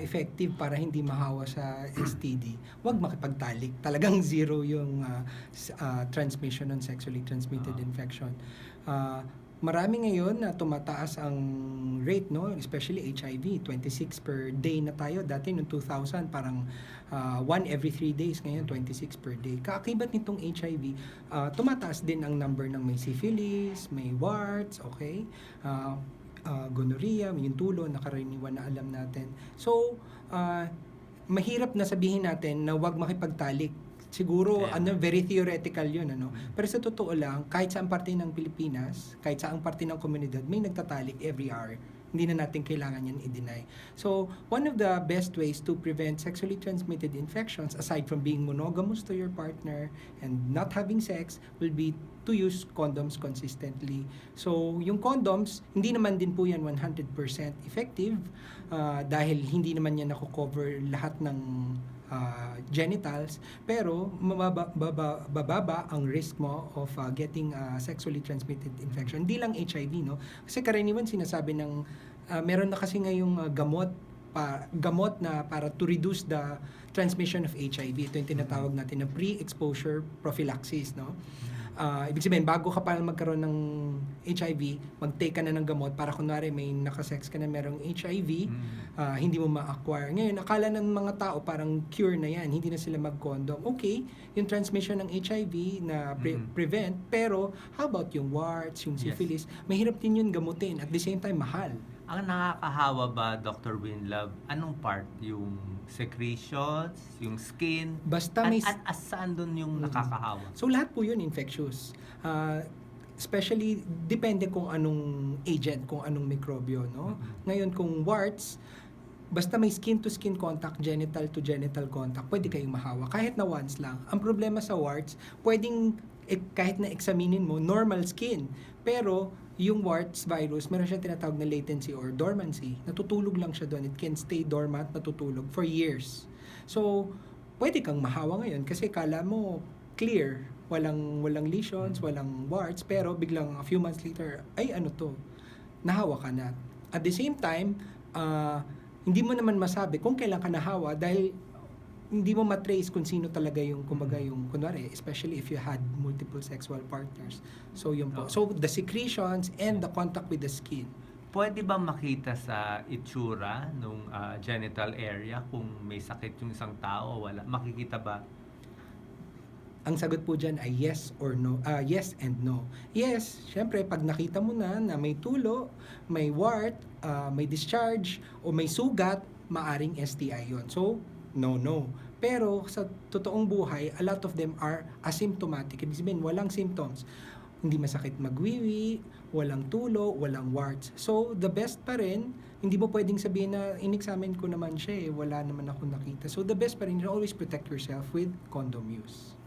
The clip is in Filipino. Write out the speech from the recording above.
pinaka-effective para hindi mahawa sa STD, wag makipagtalik. Talagang zero yung s- ah, transmission ng sexually transmitted Ah. infection. Ah, marami ngayon na tumataas ang rate, no? especially HIV. 26 per day na tayo. Dati noong 2000, parang ah, one every three days. Ngayon, 26 per day. Kaakibat nitong HIV, ah, tumataas din ang number ng may syphilis, may warts, okay? Ah, ah, gonorrhea, yung tulo, nakaraniwan na alam natin. So, ah, mahirap na sabihin natin na wag makipagtalik. Siguro, Kaya ano, very theoretical yun, ano? Pero sa totoo lang, kahit saan parte ng Pilipinas, kahit saan parte ng komunidad, may nagtatalik every hour. Hindi na natin kailangan yan i-deny. So, one of the best ways to prevent sexually transmitted infections, aside from being monogamous to your partner and not having sex, will be to use condoms consistently. So, yung condoms, hindi naman din po yan 100% effective ah, dahil hindi naman yan nako-cover lahat ng ah, genitals pero mababa, baba, bababa ang risk mo of ah, getting ah, sexually transmitted infection. Hindi lang HIV, no? Kasi karaniwan sinasabi ng ah, meron na kasi ngayong ah, gamot pa, gamot na para to reduce the transmission of HIV. Ito yung tinatawag natin na pre-exposure prophylaxis, no? Ah, ibig sabihin, bago ka pa magkaroon ng HIV, mag-take ka na ng gamot para kunwari may nakasex ka na merong HIV, Mm. ah, hindi mo ma-acquire. Ngayon, akala ng mga tao parang cure na yan, hindi na sila mag-condom. Okay, yung transmission ng HIV na pre- Mhm. prevent, pero how about yung warts, yung Yes. syphilis? Mahirap din yun gamutin. At the same time, mahal. Ang nakakahawa ba, Dr. Winlove, anong part? Yung secretions, yung skin? Basta At, may... at, at saan dun yung Mm. nakakahawa? So lahat po yun infectious. Ah, especially depende kung anong agent, kung anong mikrobyo, no? Mhm. Ngayon kung warts, basta may skin to skin contact, genital to genital contact, pwede kayong mahawa kahit na once lang. Ang problema sa warts, pwedeng eh, kahit na examinin mo normal skin, pero yung warts virus, meron siya tinatawag na latency or dormancy. Natutulog lang siya doon. It can stay dormant, natutulog for years. So, pwede kang mahawa ngayon kasi kala mo clear, walang walang lesions, walang warts, pero biglang a few months later, ay ano to, nahawa ka na. At the same time, ah, hindi mo naman masabi kung kailan ka nahawa dahil hindi mo matrace kung sino talaga yung, kumbaga yung, kunwari, especially if you had multiple sexual partners. So, yun po. Oo. So, the secretions and the contact with the skin. Pwede ba makita sa itsura nung ah, genital area kung may sakit yung isang tao o wala? Makikita ba? Ang sagot po dyan ay yes or no. ah yes and no. Yes, syempre, pag nakita mo na na may tulo, may wart, ah, may discharge, o may sugat, maaring STI yon. So, no, no. Pero sa totoong buhay, a lot of them are asymptomatic. Ibig sabihin, walang symptoms. Hindi masakit magwiwi, walang tulo, walang warts. So, the best pa rin, hindi mo pwedeng sabihin na in-examine ko naman siya eh, wala naman ako nakita. So, the best pa rin, you always protect yourself with condom use.